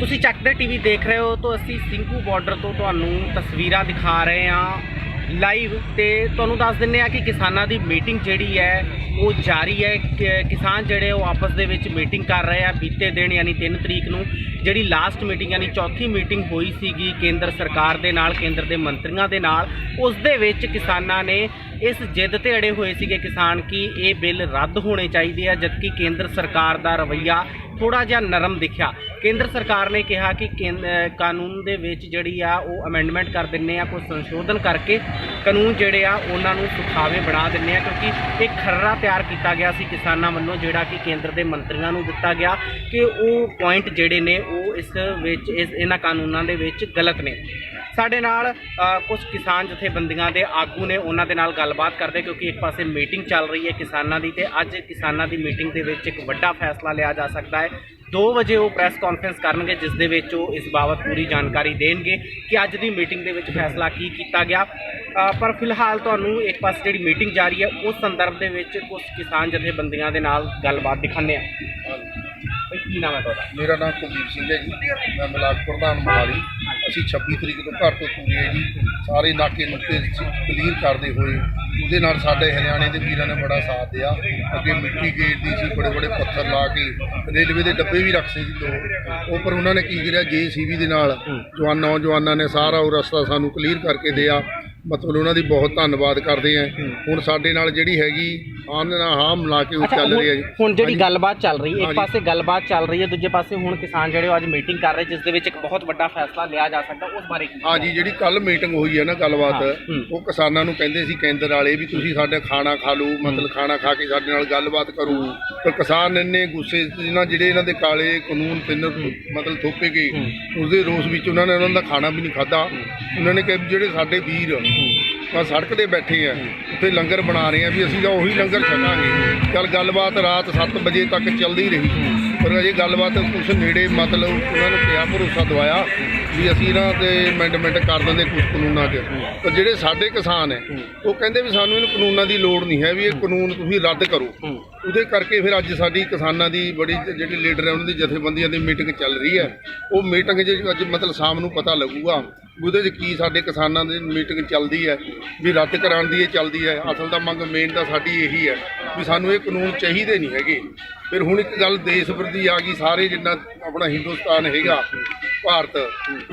ਤੁਸੀਂ ਚੱਕ ਦੇ ਟੀਵੀ ਦੇਖ ਰਹੇ ਹੋ ਤਾਂ ਅਸੀਂ ਸਿੰਘੂ ਬਾਰਡਰ ਤੋਂ ਤੁਹਾਨੂੰ ਤਸਵੀਰਾਂ ਦਿਖਾ ਰਹੇ ਹਾਂ ਲਾਈਵ ਤੇ ਤੁਹਾਨੂੰ ਦੱਸ ਦਿੰਨੇ ਆ ਕਿ ਕਿਸਾਨਾਂ ਦੀ ਮੀਟਿੰਗ ਜਿਹੜੀ ਹੈ, ਉਹ ਜਾਰੀ ਹੈ। ਕਿ- ਕਿਸਾਨ ਜਿਹੜੇ ਉਹ ਆਪਸ ਦੇ ਵਿੱਚ ਮੀਟਿੰਗ ਕਰ ਰਹੇ ਆ ਬੀਤੇ ਦਿਨ ਯਾਨੀ 3 ਤਰੀਕ ਨੂੰ। ਜਿਹੜੀ ਲਾਸਟ ਮੀਟਿੰਗ ਯਾਨੀ ਚੌਥੀ ਮੀਟਿੰਗ ਹੋਈ ਸੀਗੀ ਕੇਂਦਰ ਸਰਕਾਰ ਦੇ ਨਾਲ, ਕੇਂਦਰ ਦੇ ਮੰਤਰੀਆਂ ਦੇ ਨਾਲ, ਉਸ ਦੇ ਵਿੱਚ ਕਿਸਾਨਾਂ ਨੇ ਇਸ ਜਿੱਦ ਤੇ ਅੜੇ ਹੋਏ ਸੀਗੇ ਕਿਸਾਨ ਕਿ ਇਹ ਬਿੱਲ ਰੱਦ ਹੋਣੇ ਚਾਹੀਦੇ ਆ, ਜਦਕਿ ਕੇਂਦਰ ਸਰਕਾਰ ਦਾ ਰਵੱਈਆ ਥੋੜਾ ਜਿਹਾ ਨਰਮ ਦਿਖਿਆ। ਕੇਂਦਰ ਸਰਕਾਰ ਨੇ ਕਿਹਾ ਕਿ ਕੇਂਦ- ਕਾਨੂੰਨ ਦੇ ਵਿੱਚ ਜਿਹੜੀ ਆ ਉਹ ਅਮੈਂਡਮੈਂਟ ਕਰ ਦਿੰਨੇ ਆ, ਕੋਈ ਸੰਸ਼ੋਧਨ ਕਰਕੇ ਕਾਨੂੰਨ ਜਿਹੜੇ ਆ ਉਹਨਾਂ ਨੂੰ ਸੁਖਾਵੇ ਬਣਾ ਦਿੰਨੇ ਆ, ਕਿਉਂਕਿ ਇੱਕ ਖਰਰਾ ਤਿਆਰ ਕੀਤਾ ਗਿਆ ਸੀ ਕਿਸਾਨਾਂ ਵੱਲੋਂ, ਜਿਹੜਾ ਕਿ ਕੇਂਦਰ ਦੇ ਮੰਤਰੀਆਂ ਨੂੰ ਦਿੱਤਾ ਗਿਆ ਕਿ ਉਹ ਪੁਆਇੰਟ ਜਿਹੜੇ ਨੇ ਉਹ ਇਸ ਵਿੱਚ, ਇਸ, ਇਹਨਾਂ ਕਾਨੂੰਨਾਂ ਦੇ ਵਿੱਚ ਗਲਤ ਨੇ। ਸਾਡੇ ਨਾਲ ਕੁਝ ਕਿਸਾਨ ਜਥੇਬੰਦੀਆਂ ਦੇ ਆਗੂ ਨੇ ਉਹਨਾਂ ਦੇ ਨਾਲ ਗੱਲਬਾਤ ਕਰਦੇ, ਕਿਉਂਕਿ ਇੱਕ ਪਾਸੇ ਮੀਟਿੰਗ ਚੱਲ ਰਹੀ ਹੈ ਕਿਸਾਨਾਂ ਦੀ ਤੇ ਅੱਜ ਕਿਸਾਨਾਂ ਦੀ ਮੀਟਿੰਗ ਦੇ ਵਿੱਚ ਇੱਕ ਵੱਡਾ ਫੈਸਲਾ ਲਿਆ ਜਾ ਸਕਦਾ ਹੈ। 2 ਵਜੇ ਉਹ ਪ੍ਰੈਸ ਕਾਨਫਰੰਸ ਕਰਨਗੇ, ਜਿਸ ਦੇ ਵਿੱਚ ਉਹ ਇਸ ਬਾਬਤ ਪੂਰੀ ਜਾਣਕਾਰੀ ਦੇਣਗੇ ਕਿ ਅੱਜ ਦੀ ਮੀਟਿੰਗ ਦੇ ਵਿੱਚ ਫੈਸਲਾ ਕੀ ਕੀਤਾ ਗਿਆ। ਪਰ ਫਿਲਹਾਲ ਤੁਹਾਨੂੰ ਇੱਕ ਪਾਸੇ ਜਿਹੜੀ ਮੀਟਿੰਗ ਜਾਰੀ ਹੈ, ਉਸ ਸੰਦਰਭ ਦੇ ਵਿੱਚ ਕੁਝ ਕਿਸਾਨ ਜਥੇਬੰਦੀਆਂ ਦੇ ਨਾਲ ਗੱਲਬਾਤ ਦਿਖਾਉਂਦੇ ਆ ਕੀ ਨਾਮ ਹੈ ਤੁਹਾਡਾ? ਮੇਰਾ ਨਾਮ ਕੁਲਦੀਪ ਸਿੰਘ ਹੈ ਜੀ। ਮੈਂ ਬਲਾਕ ਪ੍ਰਧਾਨ ਮੋਹਾਲੀ ਅਸੀਂ 26 ਤਰੀਕ ਤੋਂ ਘਰ ਤੋਂ ਤੁਰੇ ਹਾਂ ਜੀ। ਸਾਰੇ ਨਾਕੇ ਨੁਕਤੇ ਕਲੀਅਰ ਕਰਦੇ ਹੋਏ ਉਹਦੇ ਨਾਲ ਸਾਡੇ ਹਰਿਆਣੇ ਦੇ ਵੀਰਾਂ ਨੇ ਬੜਾ ਸਾਥ ਦਿਆ। ਅੱਗੇ ਮਿੱਟੀ ਗੇਟ ਦੀ ਸੀ, ਬੜੇ ਬੜੇ ਪੱਥਰ ਲਾ ਕੇ, ਰੇਲਵੇ ਦੇ ਡੱਬੇ ਵੀ ਰੱਖਦੇ ਸੀ ਦੋ। ਉਹ ਪਰ ਉਹਨਾਂ ਨੇ ਕੀ ਕਰਿਆ, ਜੀਸੀਬੀ ਦੇ ਨਾਲ ਜਵਾਨ, ਨੌਜਵਾਨਾਂ ਨੇ ਸਾਰਾ ਉਹ ਰਸਤਾ ਸਾਨੂੰ ਕਲੀਅਰ ਕਰਕੇ ਦਿਆ। ਮਤਲਬ ਉਹਨਾਂ ਦੀ ਬਹੁਤ ਧੰਨਵਾਦ ਕਰਦੇ ਆ। ਹੁਣ ਸਾਡੇ ਨਾਲ ਜਿਹੜੀ ਹੈਗੀ ਆਮ ਨਾਲ ਹਾਮ ਮਿਲਾ ਕੇ ਉਹ ਅੱਛਾ ਚੱਲ ਰਹੀ ਹੈ ਜੀ। ਹੁਣ ਜਿਹੜੀ। ਗੱਲਬਾਤ ਚੱਲ ਰਹੀ ਹੈ ਇੱਕ ਹਾਂਜੀ। ਪਾਸੇ ਗੱਲਬਾਤ ਚੱਲ ਰਹੀ ਹੈ ਦੂਜੇ ਪਾਸੇ ਹੁਣ ਕਿਸਾਨ ਜਿਹੜੇ ਉਹ ਅੱਜ ਮੀਟਿੰਗ ਕਰ ਰਹੇ ਜਿਸ ਦੇ ਵਿੱਚ ਇੱਕ ਬਹੁਤ ਵੱਡਾ ਫੈਸਲਾ ਲਿਆ ਜਾ ਸਕਦਾ ਉਸ ਬਾਰੇ ਕੀ ਹਾਂਜੀ ਜਿਹੜੀ ਕੱਲ ਮੀਟਿੰਗ ਹੋਈ ਹੈ ਨਾ ਗੱਲਬਾਤ ਹਾਂ, ਹੂੰ। ਉਹ ਕਿਸਾਨਾਂ ਨੂੰ ਕਹਿੰਦੇ ਸੀ ਕੇਂਦਰ ਵਾਲੇ ਵੀ ਤੁਸੀਂ ਸਾਡੇ ਖਾਣਾ ਖਾ ਲਓ ਮਤਲਬ ਖਾਣਾ ਖਾ ਕੇ ਸਾਡੇ ਨਾਲ ਗੱਲਬਾਤ ਕਰੋ। ਪਰ ਕਿਸਾਨ ਇੰਨੇ ਗੁੱਸੇ ਨਾ ਜਿਹੜੇ ਇਹਨਾਂ ਦੇ ਕਾਲੇ ਕਾਨੂੰਨ ਤਿੰਨ ਮਤਲਬ ਥੋਪੇ ਗਏ ਉਸਦੇ ਰੋਸ ਵਿੱਚ ਉਹਨਾਂ ਨੇ ਉਹਨਾਂ ਦਾ ਖਾਣਾ ਵੀ ਨਹੀਂ ਖਾਦਾ ਉਹਨਾਂ ਨੇ ਕਿਹਾ ਵੀ ਜਿਹੜੇ ਸਾਡੇ ਵੀਰ ਆ ਸੜਕ ਤੇ ਬੈਠੇ ਆ, ਉੱਥੇ ਲੰਗਰ ਬਣਾ ਰਹੇ ਆ ਵੀ ਅਸੀਂ ਤਾਂ ਉਹੀ ਲੰਗਰ ਛਕਾਂਗੇ। ਚੱਲ ਗੱਲਬਾਤ ਰਾਤ 7 ਵਜੇ ਤੱਕ ਚੱਲਦੀ ਰਹੀ। ਪਰ ਅਜੇ ਗੱਲਬਾਤ ਕੁਛ ਨੇੜੇ ਮਤਲਬ ਉਹਨਾਂ ਨੂੰ ਕਿਹਾ, ਭਰੋਸਾ ਦਵਾਇਆ ਵੀ ਅਸੀਂ ਇਹਨਾਂ ਤੇ ਅਮੈਂਡਮੈਂਟ ਕਰ ਦਿੰਦੇ ਕੁਝ ਕਾਨੂੰਨਾਂ 'ਚ ਪਰ ਜਿਹੜੇ ਸਾਡੇ ਕਿਸਾਨ ਹੈ, ਉਹ ਕਹਿੰਦੇ ਵੀ ਸਾਨੂੰ ਇਹਨਾਂ ਕਾਨੂੰਨਾਂ ਦੀ ਲੋੜ ਨਹੀਂ ਹੈ ਵੀ ਇਹ ਕਾਨੂੰਨ ਤੁਸੀਂ ਰੱਦ ਕਰੋ। ਉਹਦੇ ਕਰਕੇ ਫਿਰ ਅੱਜ ਸਾਡੀ ਕਿਸਾਨਾਂ ਦੀ ਬੜੀ ਜਿਹੜੇ ਲੀਡਰ ਹੈ, ਉਹਨਾਂ ਦੀ ਜਥੇਬੰਦੀਆਂ ਦੀ ਮੀਟਿੰਗ ਚੱਲ ਰਹੀ ਹੈ। ਉਹ ਮੀਟਿੰਗ 'ਚ ਅੱਜ ਮਤਲਬ ਸ਼ਾਮ ਨੂੰ ਪਤਾ ਲੱਗੂਗਾ ਉਹਦੇ 'ਚ ਕੀ ਸਾਡੇ ਕਿਸਾਨਾਂ ਦੀ ਮੀਟਿੰਗ ਚੱਲਦੀ ਹੈ, ਵੀ ਰੱਦ ਕਰਾਉਣ ਦੀ ਇਹ ਚੱਲਦੀ ਹੈ, ਅਸਲ ਦਾ ਮੰਗ ਮੇਨ ਤਾਂ ਸਾਡੀ ਇਹੀ ਹੈ ਵੀ ਸਾਨੂੰ ਇਹ ਕਾਨੂੰਨ ਚਾਹੀਦੇ ਨਹੀਂ ਹੈਗੇ। ਫਿਰ ਹੁਣ ਇੱਕ ਗੱਲ ਦੇਸ਼ ਪ੍ਰਤੀ ਆ ਗਈ, ਸਾਰੇ ਜਿੰਨਾ ਆਪਣਾ ਹਿੰਦੁਸਤਾਨ ਹੈਗਾ, ਭਾਰਤ,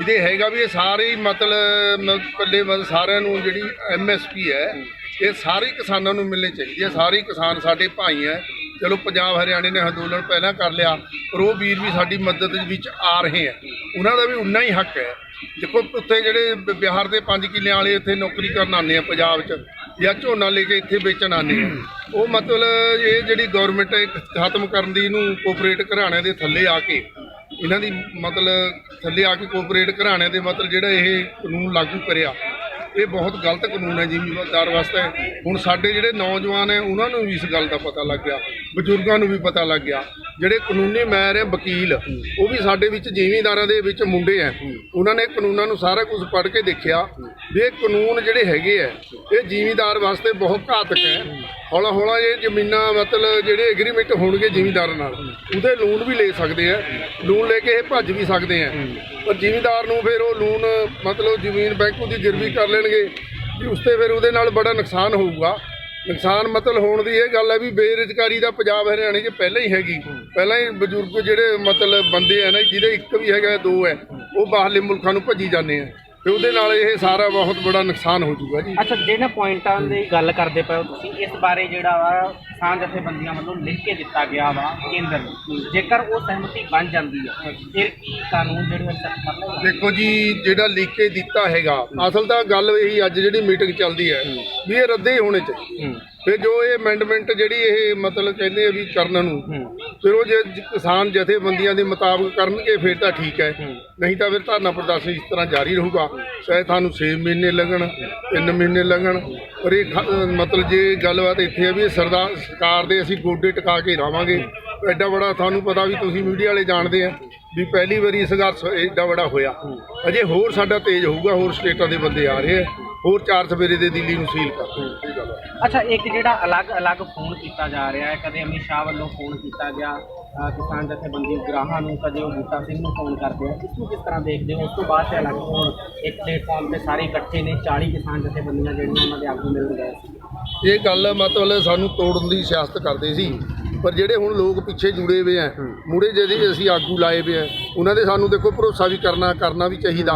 ਇਹਦੇ ਹੈਗਾ ਵੀ ਇਹ ਸਾਰੇ ਹੀ ਮਤਲਬ ਮ- ਇਕੱਲੇ ਮਤਲਬ ਸਾਰਿਆਂ ਨੂੰ ਜਿਹੜੀ ਐਮਐਸਪੀ ਹੈ, ਇਹ ਸਾਰੇ ਕਿਸਾਨਾਂ ਨੂੰ ਮਿਲਣੀ ਚਾਹੀਦੀ ਹੈ, ਸਾਰੇ ਕਿਸਾਨ ਸਾਡੇ ਭਾਈ ਹੈ। ਚਲੋ ਪੰਜਾਬ ਹਰਿਆਣੇ ਨੇ ਅੰਦੋਲਨ ਪਹਿਲਾਂ ਕਰ ਲਿਆ, ਪਰ ਉਹ ਵੀਰ ਵੀ ਸਾਡੀ ਮਦਦ ਵਿੱਚ ਆ ਰਹੇ ਹੈ। ਉਹਨਾਂ ਦਾ ਵੀ ਉਨਾ ਹੀ ਹੱਕ ਹੈ। ਦੇਖੋ, ਉੱਥੇ ਜਿਹੜੇ ਬ- ਬਿਹਾਰ ਦੇ ਪੰਜ ਕਿੱਲਿਆਂ ਵਾਲੇ ਇੱਥੇ ਨੌਕਰੀ ਕਰਨ ਆਉਂਦੇ ਆ ਪੰਜਾਬ 'ਚ, ਜਾਂ ਝੋਨਾ ਲੈ ਕੇ ਇੱਥੇ ਵੇਚਣ ਆਉਂਦੇ ਆ। ਉਹ ਮਤਲਬ ਇਹ ਜਿਹੜੀ ਗਵਰਨਮੈਂਟ ਹੈ, ਖਤਮ ਕਰਨ ਦੀ ਇਹਨੂੰ ਕੋਆਪਰੇਟ ਘਰਾਣਿਆਂ ਦੇ ਥੱਲੇ ਆ ਕੇ, ਇਹਨਾਂ ਦੀ ਮਤਲਬ ਥੱਲੇ ਆ ਕੇ ਕੋਆਪਰੇਟ ਘਰਾਣਿਆਂ ਦੇ ਮਤਲਬ ਜਿਹੜਾ ਇਹ ਕਾਨੂੰਨ ਲਾਗੂ ਕਰਿਆ। ਇਹ ਬਹੁਤ ਗਲਤ ਕਾਨੂੰਨ ਹੈ ਜ਼ਿਮੀਂਦਾਰ ਵਾਸਤੇ। ਹੁਣ ਸਾਡੇ ਜਿਹੜੇ ਨੌਜਵਾਨ ਹੈ, ਉਹਨਾਂ ਨੂੰ ਵੀ ਇਸ ਗੱਲ ਦਾ ਪਤਾ ਲੱਗ ਗਿਆ, ਬਜ਼ੁਰਗਾਂ ਨੂੰ ਵੀ ਪਤਾ ਲੱਗ ਗਿਆ। ਜਿਹੜੇ ਕਾਨੂੰਨੀ ਮੈਰ ਹੈ, ਵਕੀਲ, ਉਹ ਵੀ ਸਾਡੇ ਵਿੱਚ ਜ਼ਿਮੀਂਦਾਰਾਂ ਦੇ ਵਿੱਚ ਮੁੰਡੇ ਹੈ। ਉਹਨਾਂ ਨੇ ਕਾਨੂੰਨਾਂ ਨੂੰ ਸਾਰਾ ਕੁਝ ਪੜ੍ਹ ਕੇ ਦੇਖਿਆ ਵੀ ਇਹ ਕਾਨੂੰਨ ਜਿਹੜੇ ਹੈਗੇ ਹੈ, ਇਹ ਜ਼ਿਮੀਂਦਾਰ ਵਾਸਤੇ ਬਹੁਤ ਘਾਤਕ ਹੈ। ਹੌਲਾ ਹੌਲਾ ਇਹ ਜ਼ਮੀਨਾਂ ਮਤਲਬ ਜਿਹੜੇ ਐਗਰੀਮੈਂਟ ਹੋਣਗੇ ਜ਼ਿਮੀਂਦਾਰਾਂ ਨਾਲ ਉਹਦੇ ਲੋਨ ਵੀ ਲੈ ਸਕਦੇ ਆ ਲੋਨ ਲੈ ਕੇ ਇਹ ਭੱਜ ਵੀ ਸਕਦੇ ਆ। ਪਰ ਜ਼ਿਮੀਂਦਾਰ ਨੂੰ ਫਿਰ ਉਹ ਲੋਨ ਮਤਲਬ ਜ਼ਮੀਨ ਬੈਂਕ ਦੀ ਗਿਰਵੀ ਕਰ ਲੈਣਗੇ ਵੀ ਉਸ ਤੇ ਫਿਰ ਉਹਦੇ ਨਾਲ ਬੜਾ ਨੁਕਸਾਨ ਹੋਊਗਾ। ਨੁਕਸਾਨ ਮਤਲਬ ਹੋਣ ਦੀ ਇਹ ਗੱਲ ਹੈ ਵੀ ਬੇਰੁਜ਼ਗਾਰੀ ਦਾ ਪੰਜਾਬ ਹਰਿਆਣੇ 'ਚ ਪਹਿਲਾਂ ਹੀ ਹੈਗੀ। ਪਹਿਲਾਂ ਹੀ ਬਜ਼ੁਰਗ ਜਿਹੜੇ ਮਤਲਬ ਬੰਦੇ ਆ ਨਾ ਜਿਹਦੇ ਇੱਕ ਵੀ ਹੈਗਾ ਦੋ ਹੈ ਉਹ ਬਾਹਰਲੇ ਮੁਲਕਾਂ ਨੂੰ ਭੱਜੀ ਜਾਂਦੇ ਆ। ਤੇ ਉਹਦੇ ਨਾਲ ਇਹ ਸਾਰਾ ਬਹੁਤ ਬੜਾ ਨੁਕਸਾਨ ਹੋ ਜਾਊਗਾ ਜੀ। ਅੱਛਾ ਜਿਹਨਾਂ ਪੁਆਇੰਟਾਂ ਦੀ ਗੱਲ ਕਰਦੇ ਪਏ ਹੋ ਤੁਸੀਂ ਇਸ ਬਾਰੇ ਜਿਹੜਾ ਵਾ ਕਿਸਾਨ ਜਥੇਬੰਦੀਆਂ ਵੱਲੋਂ ਲਿਖ ਕੇ ਦਿੱਤਾ ਗਿਆ ਵਾ ਕੇਂਦਰ ਨੂੰ। ਜੇਕਰ ਉਹ ਸਹਿਮਤੀ ਬਣ ਜਾਂਦੀ ਹੈ ਫਿਰ ਕੀ ਕਾਨੂੰਨ ਜਿਹੜੇ ਐਕਸੈਪਟ ਕਰ ਲਏਗਾ ਦੇਖੋ ਜੀ ਜਿਹੜਾ ਲਿਖ ਕੇ ਦਿੱਤਾ ਹੈਗਾ ਅਸਲ ਤਾਂ ਗੱਲ ਇਹੀ ਅੱਜ ਜਿਹੜੀ ਮੀਟਿੰਗ ਚੱਲਦੀ ਹੈ ਵੀ ਇਹ ਰੱਦੇ ਹੋਣੇ ਚਾਹੀਦੇ। ਫਿਰ ਜੋ ਇਹ ਅਮੈਂਡਮੈਂਟ ਜਿਹੜੀ ਇਹ ਮਤਲਬ ਕਹਿੰਦੇ ਆ ਵੀ ਕਰਨ ਨੂੰ ਫਿਰ ਉਹ ਜੇ ਕਿਸਾਨ ਜਥੇਬੰਦੀਆਂ ਦੇ ਮੁਤਾਬਕ ਕਰਨਗੇ ਫਿਰ ਤਾਂ ਠੀਕ ਹੈ। ਨਹੀਂ ਤਾਂ ਫਿਰ ਧਰਨਾ ਪ੍ਰਦਰਸ਼ਨ ਇਸ ਤਰ੍ਹਾਂ ਜਾਰੀ ਰਹੂਗਾ। ਚਾਹੇ ਤੁਹਾਨੂੰ 6 ਮਹੀਨੇ ਲੱਗਣ 3 ਮਹੀਨੇ ਲੱਗਣ ਪਰ ਇਹ ਮਤਲਬ ਜੇ ਗੱਲਬਾਤ ਇੱਥੇ ਹੈ ਵੀ ਸਰਦਾਰ ਸਰਕਾਰ ਦੇ ਅਸੀਂ ਗੋਡੇ ਟਿਕਾ ਕੇ ਰਹਾਂਗੇ ਐਡਾ ਬੜਾ ਤੁਹਾਨੂੰ ਪਤਾ ਵੀ ਤੁਸੀਂ ਮੀਡੀਆ ਵਾਲੇ ਜਾਣਦੇ ਆ ਵੀ ਪਹਿਲੀ ਵਾਰੀ ਸੰਘਰਸ਼ ਐਡਾ ਬੜਾ ਹੋਇਆ। ਅਜੇ ਹੋਰ ਸਾਡਾ ਤੇਜ਼ ਹੋਊਗਾ ਹੋਰ ਸਟੇਟਾਂ ਦੇ ਬੰਦੇ ਆ ਰਹੇ ਆ। ਹੋਰ ਚਾਰ ਸਵੇਰੇ ਦੇ ਦਿੱਲੀ ਨੂੰ ਸੀਲ ਕਰ ਗੱਲ ਹੈ ਅੱਛਾ ਇੱਕ ਜਿਹੜਾ ਅਲੱਗ-ਅਲੱਗ ਫੋਨ ਕੀਤਾ ਜਾ ਰਿਹਾ ਹੈ ਕਦੇ ਅਮਿਤ ਸ਼ਾਹ ਵੱਲੋਂ ਫੋਨ ਕੀਤਾ ਗਿਆ ਅ, ਕਿਸਾਨ ਜਥੇਬੰਦੀ ਉਗਰਾਹਾਂ ਨੂੰ ਕਦੇ ਉਹ ਬੂਟਾ ਸਿੰਘ ਨੂੰ ਫੋਨ ਕਰਦੇ ਆ ਇਸ ਨੂੰ ਕਿਸ ਤਰ੍ਹਾਂ ਦੇਖਦੇ ਹੋ? ਉਸ ਤੋਂ ਬਾਅਦ ਤੇ ਅਲੱਗ ਹੁਣ ਇੱਕ ਪਲੇਟਫਾਰਮ ਤੇ ਸਾਰੇ ਇਕੱਠੇ ਨੇ 40 ਕਿਸਾਨ ਜਥੇਬੰਦੀਆਂ ਜਿਹੜੀਆਂ ਉਹਨਾਂ ਦੇ ਆਗੂ ਮਿਲ ਗਏ ਸੀ ਇਹ ਗੱਲ ਮਤਲਬ ਸਾਨੂੰ ਤੋੜਨ ਦੀ ਸਿਆਸਤ ਕਰਦੇ ਸੀ ਪਰ ਜਿਹੜੇ ਹੁਣ ਲੋਕ ਪਿੱਛੇ ਜੁੜੇ ਹੋਏ ਆ ਮੁੜੇ ਜਿਹੜੇ ਅਸੀਂ ਆਗੂ ਲਾਏ ਹੋਏ ਆ ਉਹਨਾਂ ਦੇ ਸਾਨੂੰ ਦੇਖੋ ਭਰੋਸਾ ਵੀ ਕਰਨਾ ਕਰਨਾ ਵੀ ਚਾਹੀਦਾ।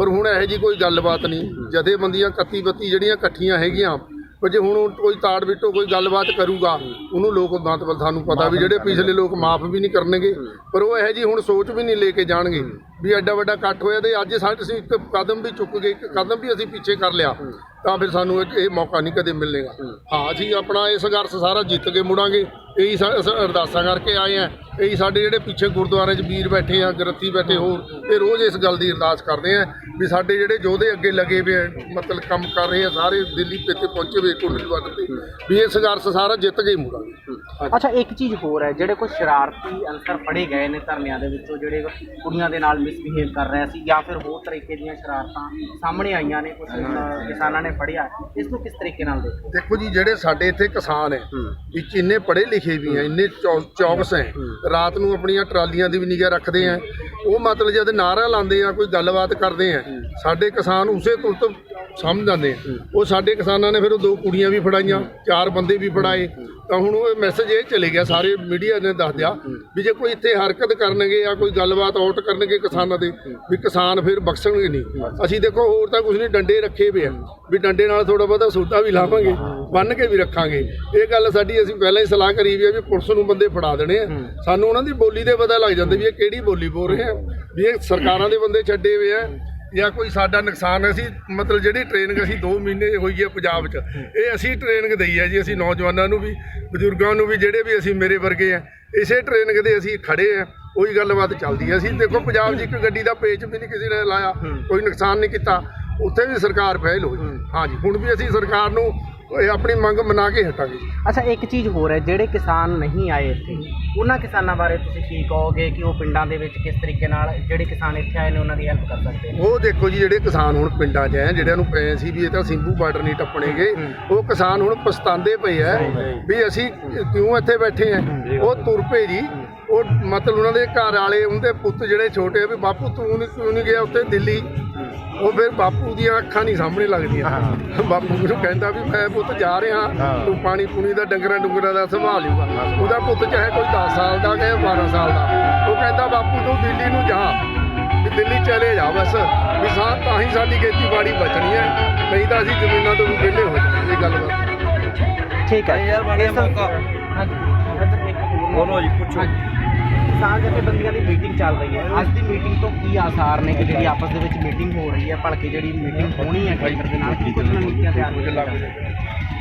ਪਰ ਹੁਣ ਇਹੋ ਜੀ ਕੋਈ ਗੱਲਬਾਤ ਨਹੀਂ। ਜਥੇਬੰਦੀਆਂ 31 32 ਜਿਹੜੀਆਂ ਇਕੱਠੀਆਂ ਹੈਗੀਆਂ ਪਰ ਜੇ ਹੁਣ ਕੋਈ ਤਾੜ ਵਿਟੋ ਕੋਈ ਗੱਲਬਾਤ ਕਰੂਗਾ ਉਹਨੂੰ ਲੋਕ ਮਤਲਬ ਸਾਨੂੰ ਪਤਾ ਵੀ ਜਿਹੜੇ ਪਿਛਲੇ ਲੋਕ ਮਾਫ ਵੀ ਨਹੀਂ ਕਰਨਗੇ। ਪਰ ਉਹ ਇਹੋ ਜੀ ਹੁਣ ਸੋਚ ਵੀ ਨਹੀਂ ਲੈ ਕੇ ਜਾਣਗੇ ਵੀ ਐਡਾ ਵੱਡਾ ਇਕੱਠ ਹੋਇਆ ਤੇ ਅੱਜ ਸਾਡੇ ਅਸੀਂ ਇੱਕ ਕਦਮ ਵੀ ਚੁੱਕ ਗਏ ਇੱਕ ਕਦਮ ਵੀ ਅਸੀਂ ਪਿੱਛੇ ਕਰ ਲਿਆ। ਤਾਂ ਫਿਰ ਸਾਨੂੰ ਇਹ ਇਹ ਮੌਕਾ ਨਹੀਂ ਕਦੇ ਮਿਲੇਗਾ। ਹਾਂ। ਅਸੀਂ ਆਪਣਾ ਇਹ ਸੰਘਰਸ਼ ਸਾਰਾ ਜਿੱਤ ਕੇ ਮੁੜਾਂਗੇ। ਇਹੀ ਅਰਦਾਸਾਂ ਕਰਕੇ ਆਏ ਆ ਇਹੀ ਸਾਡੇ ਜਿਹੜੇ ਪਿੱਛੇ ਗੁਰਦੁਆਰੇ 'ਚ ਵੀਰ ਬੈਠੇ ਆ ਗ੍ਰਤੀ ਬੈਠੇ ਹੋਰ ਇਹ ਰੋਜ਼ ਇਸ ਗੱਲ ਦੀ ਅਰਦਾਸ ਕਰਦੇ ਆ ਵੀ ਸਾਡੇ ਜਿਹੜੇ ਯੋਧੇ ਅੱਗੇ ਲੱਗੇ ਵੇ ਮਤਲਬ ਕੰਮ ਕਰ ਰਹੇ ਆ ਸਾਰੇ ਦਿੱਲੀ ਤੇ ਪਹੁੰਚੇ ਵੇ ਕੁੰਡਲੀ ਵੱਟ ਤੇ ਵੀ ਇਹ ਸੰਘਰਸ਼ ਸਾਰਾ ਜਿੱਤ ਕੇ ਮੁੜਾਂਗੇ। ਅੱਛਾ। ਇੱਕ ਚੀਜ਼ ਹੋਰ ਹੈ ਜਿਹੜੇ ਕੋਈ ਸ਼ਰਾਰਤੀ ਅੰਸਰ ਫੜੇ ਗਏ ਨੇ ਧਰਨਿਆਂ ਦੇ ਵਿੱਚੋਂ ਜਿਹੜੇ ਕੁੜੀਆਂ ਦੇ ਨਾਲ ਮਿਸਬਿਹੇਵ ਕਰ ਰਹੇ ਸੀ ਜਾਂ ਫਿਰ ਹੋਰ ਤਰੀਕੇ ਦੀਆਂ ਸ਼ਰਾਰਤਾਂ ਸਾਹਮਣੇ ਆਈਆਂ ਨੇ ਕੁਝ ਕਿਸਾਨਾਂ ਨੇ ਫੜਿਆ। ਇਸ ਨੂੰ ਕਿਸ ਤਰੀਕੇ ਨਾਲ ਦੇਖੋ ਦੇਖੋ ਜੀ ਜਿਹੜੇ ਸਾਡੇ ਇੱਥੇ ਕਿਸਾਨ ਹੈ ਵਿੱਚ ਇੰਨੇ ਪੜ੍ਹੇ ਲਿਖੇ ਵੀ ਆ ਇੰਨੇ ਚੌਕਸ ਹੈ ਰਾਤ ਨੂੰ ਆਪਣੀਆਂ ਟਰਾਲੀਆਂ ਦੀ ਵੀ ਨਿਗਾਹ ਰੱਖਦੇ ਆ ਉਹ ਮਤਲਬ ਜਦ ਨਾਰਾ ਲਾਉਂਦੇ ਆ ਕੋਈ ਗੱਲਬਾਤ ਕਰਦੇ ਆ ਸਾਡੇ ਕਿਸਾਨ ਉਸੇ ਤੁਰਤ ਸਮਝ ਜਾਂਦੇ ਆ। ਉਹ ਸਾਡੇ ਕਿਸਾਨਾਂ ਨੇ ਫਿਰ ਉਹ ਦੋ ਕੁੜੀਆਂ ਵੀ ਫੜਾਈਆਂ ਚਾਰ ਬੰਦੇ ਵੀ ਫੜਾਏ। ਤਾਂ ਹੁਣ ਉਹ ਮੈਸੇਜ ਇਹ ਚਲੇ ਗਿਆ ਸਾਰੇ ਮੀਡੀਆ ਨੇ ਦੱਸ ਦਿਆ ਵੀ ਜੇ ਕੋਈ ਇੱਥੇ ਹਰਕਤ ਕਰਨਗੇ ਜਾਂ ਕੋਈ ਗੱਲਬਾਤ ਆਊਟ ਕਰਨਗੇ ਕਿਸਾਨਾਂ ਦੇ ਵੀ ਕਿਸਾਨ ਫਿਰ ਬਖਸ਼ਣਗੇ ਨਹੀਂ। ਅਸੀਂ ਦੇਖੋ ਹੋਰ ਤਾਂ ਕੁਝ ਨਹੀਂ ਡੰਡੇ ਰੱਖੇ ਪਏ ਆ। ਵੀ ਡੰਡੇ ਨਾਲ ਥੋੜਾ ਬਹੁਤਾ ਸੌਦਾ ਵੀ ਲਾਵਾਂਗੇ ਬੰਨ ਕੇ ਵੀ ਰੱਖਾਂਗੇ। ਇਹ ਗੱਲ ਸਾਡੀ ਅਸੀਂ ਪਹਿਲਾਂ ਹੀ ਸਲਾਹ ਕਰੀ ਵੀ ਆ ਵੀ ਪੁਲਿਸ ਨੂੰ ਬੰਦੇ ਫੜਾ ਦੇਣੇ ਆ। ਸਾਨੂੰ ਉਹਨਾਂ ਦੀ ਬੋਲੀ ਦੇ ਪਤਾ ਲੱਗ ਜਾਂਦਾ ਵੀ ਇਹ ਕਿਹੜੀ ਬੋਲੀ ਬੋਲ ਰਹੇ ਆ। ਵੀ ਇਹ ਸਰਕਾਰਾਂ ਦੇ ਬੰਦੇ ਛੱਡੇ ਹੋਏ ਆ। ਜਾਂ ਕੋਈ ਸਾਡਾ ਨੁਕਸਾਨ ਅਸੀਂ ਮਤਲਬ ਜਿਹੜੀ ਟ੍ਰੇਨਿੰਗ ਅਸੀਂ 2 ਮਹੀਨੇ ਹੋਈ ਹੈ ਪੰਜਾਬ 'ਚ ਇਹ ਅਸੀਂ ਟ੍ਰੇਨਿੰਗ ਦਈ ਹੈ ਜੀ ਅਸੀਂ ਨੌਜਵਾਨਾਂ ਨੂੰ ਵੀ ਬਜ਼ੁਰਗਾਂ ਨੂੰ ਵੀ ਜਿਹੜੇ ਵੀ ਅਸੀਂ ਮੇਰੇ ਵਰਗੇ ਆ ਇਸੇ ਟ੍ਰੇਨਿੰਗ ਦੇ ਅਸੀਂ ਖੜੇ ਆ ਉਹੀ ਗੱਲਬਾਤ ਚੱਲਦੀ ਹੈ। ਅਸੀਂ ਦੇਖੋ ਪੰਜਾਬ 'ਚ ਇੱਕ ਗੱਡੀ ਦਾ ਪੇਚ ਵੀ ਨਹੀਂ ਕਿਸੇ ਨੇ ਲਾਇਆ ਕੋਈ ਨੁਕਸਾਨ ਨਹੀਂ ਕੀਤਾ ਉੱਥੇ ਵੀ ਸਰਕਾਰ ਫੈਲ ਹੋਈ। ਹਾਂਜੀ ਹੁਣ ਵੀ ਅਸੀਂ ਸਰਕਾਰ ਨੂੰ ਇਹ ਆਪਣੀ ਮੰਗ ਮਨਾ ਕੇ ਹਟਾਂਗੇ। ਅੱਛਾ ਇੱਕ ਚੀਜ਼ ਹੋਰ ਹੈ ਜਿਹੜੇ ਕਿਸਾਨ ਨਹੀਂ ਆਏ ਇੱਥੇ ਉਹਨਾਂ ਕਿਸਾਨਾਂ ਬਾਰੇ ਤੁਸੀਂ ਕੀ ਕਹੋਗੇ ਕਿ ਉਹ ਪਿੰਡਾਂ ਦੇ ਵਿੱਚ ਕਿਸ ਤਰੀਕੇ ਨਾਲ ਜਿਹੜੇ ਕਿਸਾਨ ਇੱਥੇ ਆਏ ਨੇ ਉਹਨਾਂ ਦੀ ਹੈਲਪ ਕਰ ਸਕਦੇ ਨੇ? ਉਹ ਦੇਖੋ ਜੀ ਜਿਹੜੇ ਕਿਸਾਨ ਹੁਣ ਪਿੰਡਾਂ 'ਚ ਐ ਜਿਹੜਿਆਂ ਨੂੰ ਪਏ ਸੀ ਵੀ ਇਹ ਤਾਂ ਸਿੰਭੂ ਬਾਰਡਰ ਨਹੀਂ ਟੱਪਣੇਗੇ ਉਹ ਕਿਸਾਨ ਹੁਣ ਪਛਤਾਉਂਦੇ ਪਏ ਐ ਵੀ ਅਸੀਂ ਕਿਉਂ ਇੱਥੇ ਬੈਠੇ ਐ? ਉਹ ਤੁਰ ਪਏ ਜੀ। ਉਹ ਮਤਲਬ ਉਹਨਾਂ ਦੇ ਘਰ ਵਾਲੇ ਉਹਦੇ ਪੁੱਤ ਜਿਹੜੇ ਛੋਟੇ ਆ ਵੀ ਬਾਪੂ ਤੂੰ ਨਹੀਂ ਕਿਉਂ ਨਹੀਂ ਗਿਆ ਉੱਥੇ ਦਿੱਲੀ ਉਹ ਫਿਰ ਬਾਪੂ ਦੀਆਂ ਅੱਖਾਂ ਨਹੀਂ ਸਾਹਮਣੇ ਲੱਗਦੀਆਂ। ਬਾਪੂ ਨੂੰ ਕਹਿੰਦਾ ਵੀ ਮੈਂ ਪੁੱਤ ਜਾ ਰਿਹਾ ਤੂੰ ਪਾਣੀ ਪੂਣੀ ਦਾ ਡੰਗਰਾਂ ਡੁੰਗਰਾਂ ਦਾ ਸੰਭਾਲ ਲੂਗਾ ਉਹਦਾ ਪੁੱਤ ਚਾਹੇ ਕੋਈ 10 ਸਾਲ ਦਾ ਕਿ 12 ਸਾਲ ਦਾ। ਉਹ ਕਹਿੰਦਾ ਬਾਪੂ ਤੂੰ ਦਿੱਲੀ ਨੂੰ ਜਾ। ਵੀ ਦਿੱਲੀ ਚਲੇ ਜਾ ਬਸ। ਵੀ ਸਾਂ ਤਾਂ ਹੀ ਸਾਡੀ ਖੇਤੀਬਾੜੀ ਬਚਣੀ ਹੈ। ਨਹੀਂ ਤਾਂ ਅਸੀਂ ਜ਼ਮੀਨਾਂ ਤੋਂ ਵੀ ਵਿਹਲੇ ਹੋ ਜਾਵਾਂਗੇ। ਇਹ ਗੱਲ ਬਾਤ ਠੀਕ ਹੈ। ਯਾਰ ਬਣੇ ਮੌਕਾ ਬੋਲੋ ਜੀ ਪੁੱਛੋ। ਕਿਸਾਨ ਜਥੇਬੰਦੀਆਂ ਦੀ ਮੀਟਿੰਗ ਚੱਲ ਰਹੀ ਹੈ। ਅੱਜ ਦੀ ਮੀਟਿੰਗ ਤੋਂ ਕੀ ਆਸਾਰ ਨੇ ਕਿ ਜਿਹੜੀ ਆਪਸ ਦੇ ਵਿੱਚ ਮੀਟਿੰਗ ਹੋ ਰਹੀ ਹੈ? ਭਲਕੇ ਜਿਹੜੀ ਮੀਟਿੰਗ ਹੋਣੀ ਹੈ ਕੇਂਦਰ ਦੇ ਨਾਲ ਕੀ ਕੁਝ ਨੀਤੀਆਂ ਤਿਆਰ ਹੋ। ਰਹੀਆਂ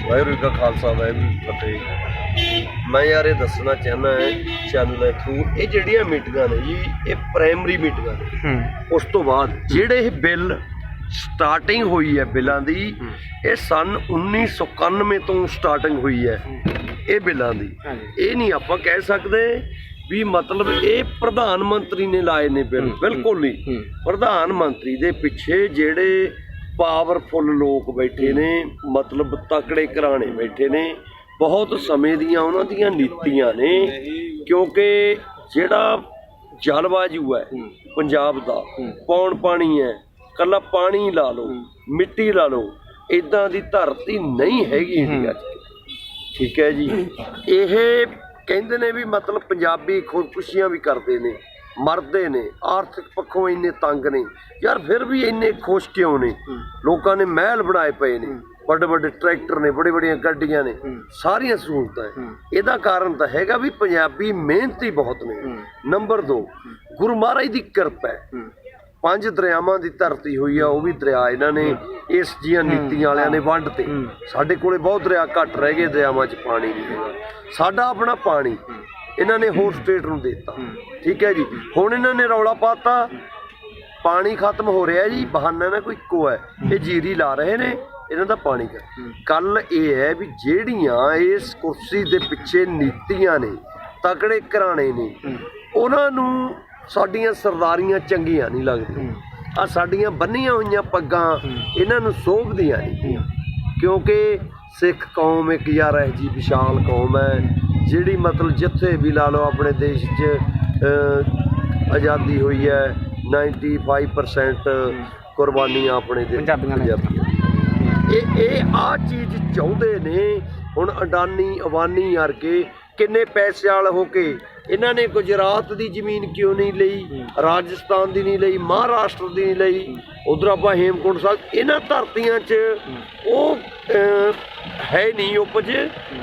ਵਾਹਿਗੁਰੂ ਜੀ ਕਾ ਖਾਲਸਾ ਵਾਹਿਗੁਰੂ ਜੀ ਫਤਿਹ। ਮੈਂ ਯਾਰ ਇਹ ਦੱਸਣਾ ਚਾਹੁੰਦਾ ਹੈ ਚੈਨਲ ਥਰੂ ਇਹ ਜਿਹੜੀਆਂ ਮੀਟਿੰਗਾਂ ਨੇ ਜੀ ਇਹ ਪ੍ਰਾਇਮਰੀ ਮੀਟਿੰਗਾਂ ਨੇ। ਉਸ ਤੋਂ ਬਾਅਦ ਜਿਹੜੇ ਇਹ ਬਿੱਲ ਸਟਾਰਟਿੰਗ ਹੋਈ ਹੈ ਬਿੱਲਾਂ ਦੀ ਇਹ ਸਨ 1991 ਤੋਂ ਸਟਾਰਟਿੰਗ ਹੋਈ ਹੈ ਇਹ ਬਿੱਲਾਂ ਦੀ। ਇਹ ਨਹੀਂ ਆਪਾਂ ਕਹਿ ਸਕਦੇ ਵੀ ਮਤਲਬ ਇਹ ਪ੍ਰਧਾਨ ਮੰਤਰੀ ਨੇ ਲਾਏ ਨੇ ਬਿੱਲ ਬਿਲਕੁਲ ਨਹੀਂ। ਪ੍ਰਧਾਨ ਮੰਤਰੀ ਦੇ ਪਿੱਛੇ ਜਿਹੜੇ ਪਾਵਰਫੁੱਲ ਲੋਕ ਬੈਠੇ ਨੇ ਮਤਲਬ ਤਕੜੇ ਘਰਾਣੇ ਬੈਠੇ ਨੇ ਬਹੁਤ ਸਮੇਂ ਦੀਆਂ ਉਹਨਾਂ ਦੀਆਂ ਨੀਤੀਆਂ ਨੇ ਕਿਉਂਕਿ ਜਿਹੜਾ ਜਲਵਾਯੂ ਹੈ ਪੰਜਾਬ ਦਾ ਪੌਣ ਪਾਣੀ ਹੈ ਕੱਲਾ ਪਾਣੀ ਲਾ ਲਓ ਮਿੱਟੀ ਲਾ ਲਓ ਇਦਾਂ ਦੀ ਧਰਤੀ ਨਹੀਂ ਹੈਗੀ ਇੰਡੀਆ 'ਚ। ਠੀਕ ਹੈ ਜੀ। ਇਹ ਕਹਿੰਦੇ ਨੇ ਵੀ ਮਤਲਬ ਪੰਜਾਬੀ ਖੁਦਕੁਸ਼ੀਆਂ ਵੀ ਕਰਦੇ ਨੇ ਮਰਦੇ ਨੇ ਆਰਥਿਕ ਪੱਖੋਂ ਇੰਨੇ ਤੰਗ ਨੇ। ਯਾਰ ਫਿਰ ਵੀ ਇੰਨੇ ਖੁਸ਼ ਕਿਉਂ ਨੇ? ਲੋਕਾਂ ਨੇ ਮਹਿਲ ਬਣਾਏ ਪਏ ਨੇ ਵੱਡੇ ਵੱਡੇ ਟਰੈਕਟਰ ਨੇ ਬੜੀ ਬੜੀਆਂ ਗੱਡੀਆਂ ਨੇ ਸਾਰੀਆਂ ਸਹੂਲਤਾਂ ਇਹਦਾ ਕਾਰਨ ਤਾਂ ਹੈਗਾ ਵੀ ਪੰਜਾਬੀ ਮਿਹਨਤੀ ਬਹੁਤ ਨੇ। ਨੰਬਰ 2 ਗੁਰੂ ਮਹਾਰਾਜ ਦੀ ਕਿਰਪਾ ਹੈ। ਪੰਜ ਦਰਿਆਵਾਂ ਦੀ ਧਰਤੀ ਹੋਈ ਆ ਉਹ ਵੀ ਦਰਿਆ ਇਹਨਾਂ ਨੇ ਇਸ ਜੀਆਂ ਨੀਤੀਆਂ ਵਾਲਿਆਂ ਨੇ ਵੰਡ ਤੇ। ਸਾਡੇ ਕੋਲੇ ਬਹੁਤ ਦਰਿਆ ਘੱਟ ਰਹਿ ਗਏ ਦਰਿਆਵਾਂ 'ਚ ਪਾਣੀ ਨਹੀਂ ਹੈਗਾ ਸਾਡਾ ਆਪਣਾ ਪਾਣੀ ਇਹਨਾਂ ਨੇ ਹੋਰ ਸਟੇਟ ਨੂੰ ਦੇ ਦਿੱਤਾ ਠੀਕ ਹੈ ਜੀ। ਹੁਣ ਇਹਨਾਂ ਨੇ ਰੌਲਾ ਪਾਤਾ। ਪਾਣੀ ਖਤਮ ਹੋ ਰਿਹਾ ਜੀ ਬਹਾਨਾ ਨਾ ਕੋਈ ਇੱਕੋ ਹੈ। ਇਹ ਜੀਰੀ ਲਾ ਰਹੇ ਨੇ ਇਹਨਾਂ ਦਾ ਪਾਣੀ ਕਰ ਕੱਲ ਇਹ ਹੈ ਵੀ ਜਿਹੜੀਆਂ ਇਸ ਕੁਰਸੀ ਦੇ ਪਿੱਛੇ ਨੀਤੀਆਂ ਨੇ ਤਕੜੇ ਘਰਾਣੇ ਨੇ ਉਹਨਾਂ ਨੂੰ ਸਾਡੀਆਂ ਸਰਦਾਰੀਆਂ ਚੰਗੀਆਂ ਨਹੀਂ ਲੱਗਦੀਆਂ। ਆ ਸਾਡੀਆਂ ਬੰਨੀਆਂ ਹੋਈਆਂ ਪੱਗਾਂ ਇਹਨਾਂ ਨੂੰ ਸੋਭਦੀਆਂ ਨਹੀਂ। ਕਿਉਂਕਿ ਸਿੱਖ ਕੌਮ ਇੱਕ ਯਾਰ ਹੈ ਜੀ ਵਿਸ਼ਾਲ ਕੌਮ ਹੈ ਜਿਹੜੀ ਮਤਲਬ ਜਿੱਥੇ ਵੀ ਲਾ ਲਓ ਆਪਣੇ ਦੇਸ਼ 'ਚ ਆਜ਼ਾਦੀ ਹੋਈ ਹੈ 95% ਕੁਰਬਾਨੀਆਂ ਆਪਣੇ ਦੇ ਪੰਜਾਬੀਆਂ ਨੇ। ਪੰਜਾਬੀਆਂ। ਇਹ ਇਹ ਆ ਚੀਜ਼ ਚਾਹੁੰਦੇ ਨੇ ਹੁਣ ਅਡਾਨੀ ਅਵਾਨੀ ਵਰਗੇ ਕਿੰਨੇ ਪੈਸੇ ਵਾਲੇ ਹੋ ਕੇ ਇਹਨਾਂ ਨੇ ਗੁਜਰਾਤ ਦੀ ਜ਼ਮੀਨ ਕਿਉਂ ਨਹੀਂ ਲਈ? ਰਾਜਸਥਾਨ ਦੀ ਨਹੀਂ ਲਈ ਮਹਾਰਾਸ਼ਟਰ ਦੀ ਨਹੀਂ ਲਈ ਉਧਰ ਆਪਾਂ ਹੇਮਕੁੰਟ ਸਾਹਿਬ ਇਹਨਾਂ ਧਰਤੀਆਂ 'ਚ ਉਹ ਹੈ ਨਹੀਂ ਉਪਜ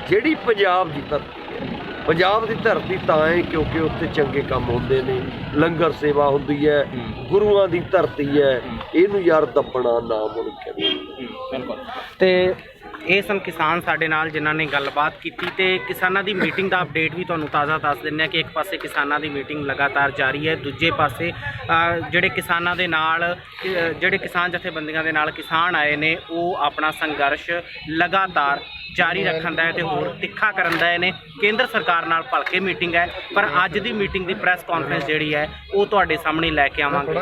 ਜਿਹੜੀ ਪੰਜਾਬ ਦੀ ਧਰਤੀ ਹੈ। ਪੰਜਾਬ ਦੀ ਧਰਤੀ ਤਾਂ ਹੈ ਕਿਉਂਕਿ ਉੱਥੇ ਚੰਗੇ ਕੰਮ ਹੁੰਦੇ ਨੇ ਲੰਗਰ ਸੇਵਾ ਹੁੰਦੀ ਹੈ ਗੁਰੂਆਂ ਦੀ ਧਰਤੀ ਹੈ। ਇਹਨੂੰ ਯਾਰ ਦੱਬਣਾ ਨਾ ਹੈ ਬਿਲਕੁਲ। ਤੇ ਇਹ ਸਨ ਕਿਸਾਨ ਸਾਡੇ ਨਾਲ ਜਿਨ੍ਹਾਂ ਨੇ ਗੱਲਬਾਤ ਕੀਤੀ ਤੇ ਕਿਸਾਨਾਂ ਦੀ ਮੀਟਿੰਗ ਦਾ ਅਪਡੇਟ ਵੀ ਤੁਹਾਨੂੰ ਤਾਜ਼ਾ ਦੱਸ ਦਿੰਦੇ ਆ ਕਿ ਇੱਕ ਪਾਸੇ ਕਿਸਾਨਾਂ ਦੀ ਮੀਟਿੰਗ ਲਗਾਤਾਰ ਜਾਰੀ ਹੈ, ਦੂਜੇ ਪਾਸੇ ਜਿਹੜੇ ਕਿਸਾਨਾਂ ਦੇ ਨਾਲ ਜਿਹੜੇ ਕਿਸਾਨ ਜਥੇਬੰਦੀਆਂ ਦੇ ਨਾਲ ਕਿਸਾਨ ਆਏ ਨੇ, ਉਹ ਆਪਣਾ ਸੰਘਰਸ਼ ਲਗਾਤਾਰ ਜਾਰੀ ਰੱਖਣ ਦਾ ਹੈ ਤੇ ਹੋਰ ਤਿੱਖਾ ਕਰਨ ਦਾ ਹੈ ਨੇ। ਕੇਂਦਰ ਸਰਕਾਰ ਨਾਲ ਭਲਕੇ ਮੀਟਿੰਗ ਹੈ, ਪਰ ਅੱਜ ਦੀ ਮੀਟਿੰਗ ਦੀ ਪ੍ਰੈਸ ਕਾਨਫਰੰਸ ਜਿਹੜੀ ਹੈ, ਉਹ ਤੁਹਾਡੇ ਸਾਹਮਣੇ ਲੈ ਕੇ ਆਵਾਂਗੇ।